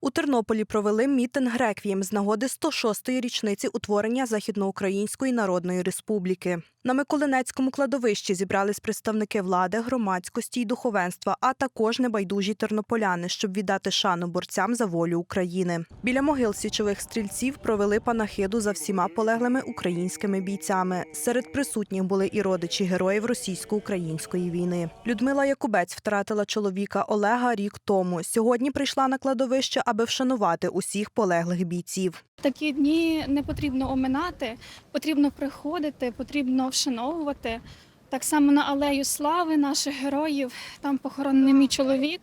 У Тернополі провели мітинг реквієм з нагоди 106-ї річниці утворення Західноукраїнської Народної Республіки. На Миколинецькому кладовищі зібрались представники влади, громадськості й духовенства, а також небайдужі тернополяни, щоб віддати шану борцям за волю України. Біля могил січових стрільців провели панахиду за всіма полеглими українськими бійцями. Серед присутніх були і родичі героїв російсько-української війни. Людмила Якубець втратила чоловіка Олега рік тому. Сьогодні прийшла на кладовище, аби вшанувати усіх полеглих бійців. Такі дні не потрібно оминати, потрібно приходити, потрібно вшановувати. Так само на алею слави наших героїв, там похоронений мій чоловік.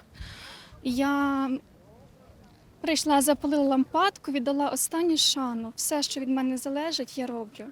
Я прийшла, запалила лампадку, віддала останню шану. Все, що від мене залежить, я роблю.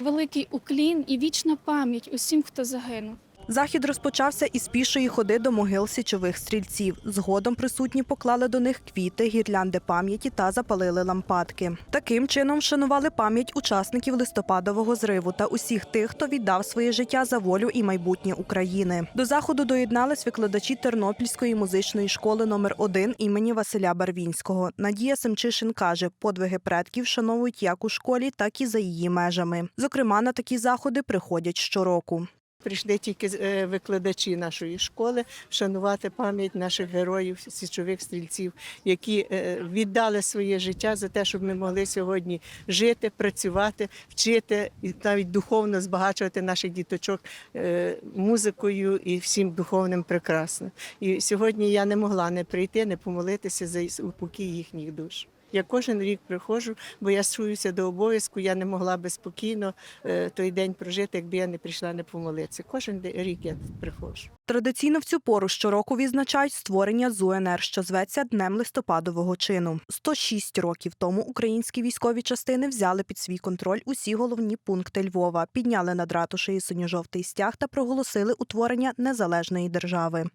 Великий уклін і вічна пам'ять усім, хто загинув. Захід розпочався із пішої ходи до могил січових стрільців. Згодом присутні поклали до них квіти, гірлянди пам'яті та запалили лампадки. Таким чином вшанували пам'ять учасників листопадового зриву та усіх тих, хто віддав своє життя за волю і майбутнє України. До заходу доєднались викладачі Тернопільської музичної школи номер 1 імені Василя Барвінського. Надія Семчишин каже, подвиги предків вшановують як у школі, так і за її межами. Зокрема, на такі заходи приходять щороку. Прийшли тільки е, викладачі нашої школи вшанувати пам'ять наших героїв, січових стрільців, які е, віддали своє життя за те, щоб ми могли сьогодні жити, працювати, вчити і навіть духовно збагачувати наших діточок е, музикою і всім духовним прекрасно. І сьогодні я не могла не прийти, не помолитися за упокій їхніх душ. Я кожен рік приходжу, бо я чуюся до обов'язку. Я не могла би спокійно е, той день прожити, якби я не прийшла не помолитися. Кожен рік я приходжу. Традиційно в цю пору щороку відзначають створення ЗУНР, що зветься Днем листопадового чину. 106 років тому українські військові частини взяли під свій контроль усі головні пункти Львова, підняли над ратушею синьо-жовтий стяг та проголосили утворення незалежної держави.